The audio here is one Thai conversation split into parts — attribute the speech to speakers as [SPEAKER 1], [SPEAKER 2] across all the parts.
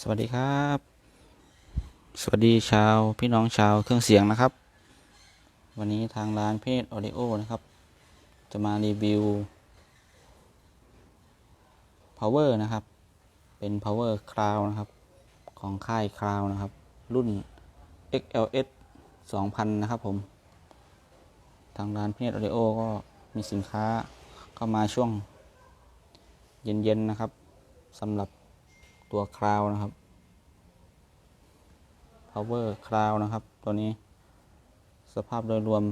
[SPEAKER 1] สวัสดีครับ สวัสดีชาวพี่น้องชาวเครื่องเสียงนะครับ วันนี้ทางร้านเพจออดิโอนะครับ จะมารีวิว power นะครับ เป็น power cloud นะครับ ของค่าย cloud นะครับ รุ่น XLS 2000 นะครับผม ทางร้านเพจออดิโอก็มีสินค้าเข้ามาช่วงเย็นๆนะครับสำหรับ ตัวคลาวนะครับ power cloud นะครับ ตัวนี้สภาพโดยรวม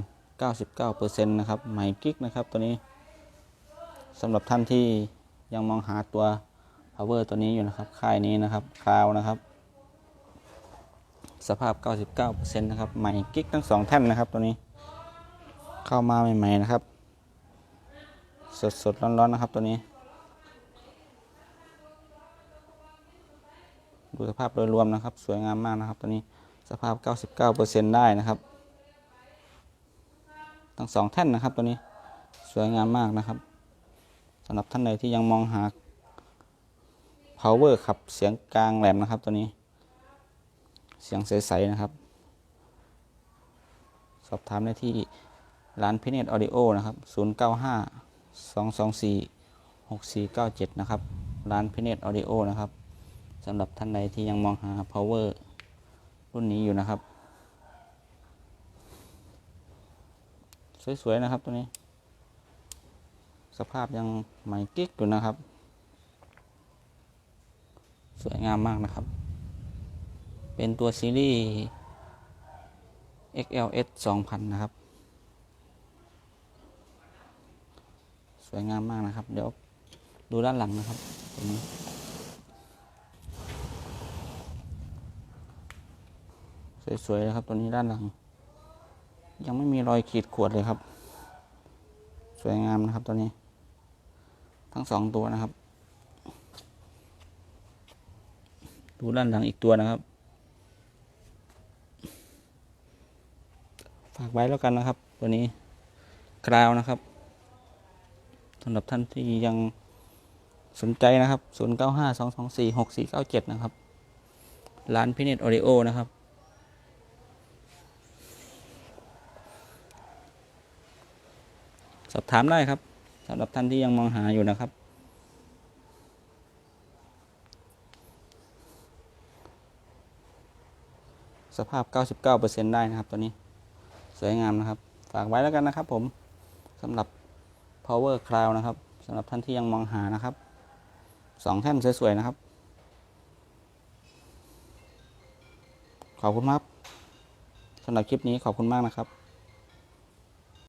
[SPEAKER 1] 99%นะครับใหม่กิ๊กนะครับตัวนี้สำหรับท่านที่ยังมองหาตัว power ตัวนี้อยู่นะครับ ค่ายนี้นะครับคลาวนะครับ สภาพ 99%นะครับใหม่กิ๊กทั้งสองแท่นนะครับ ตัวนี้เข้ามาใหม่ ๆ นะครับ สดๆร้อนๆนะครับตัวนี้ ดูสภาพโดยรวมนะครับ สวยงามมากนะครับตัวนี้สภาพ 99%ได้นะครับ ทั้งสองแท่นนะครับตัวนี้สวยงามมากนะครับสำหรับท่านใดที่ยังมองหา power ขับเสียงกลางแหลมนะครับตัวนี้ เสียงใสๆนะครับ สอบถามได้ที่ร้านพิเนตออดิโอนะครับ 095 224 6497 นะครับ ร้านพิเนตออดิโอนะครับ สำหรับท่านใดที่ยังมองหา power รุ่นนี้อยู่นะครับ สวย ๆ นะครับตัวนี้ สภาพยังใหม่กิ๊กอยู่นะครับ สวยงามมากนะครับ เป็นตัวซีรีส์ XLS 2000 นะครับ สวยงามมากนะครับ เดี๋ยวดูด้านหลังนะครับตรงนี้ สวยๆเลยครับ ตัวนี้ด้านหลัง ยังไม่มีรอยขีดข่วนเลยครับ สวยงามนะครับตัวนี้ ทั้งสองตัวนะครับ ดูด้านหลังอีกตัวนะครับ ฝากไว้แล้วกันนะครับ ตัวนี้กราวนะครับสำหรับท่านที่ยังสนใจนะครับ 0 9 5 2 2 4 6 4 9 7 นะครับ ร้านพิเนตออริโอนะครับ สอบถามได้ครับสำหรับท่านที่ยังมองหาอยู่นะครับ สภาพ 99%ได้นะครับตัวนี้สวยงามนะครับ ฝากไว้แล้วกันนะครับผมสำหรับ power cloud นะครับสำหรับท่านที่ยังมองหานะครับสองแท่นสวยๆนะครับ ขอบคุณครับสำหรับคลิปนี้ขอบคุณมากนะครับ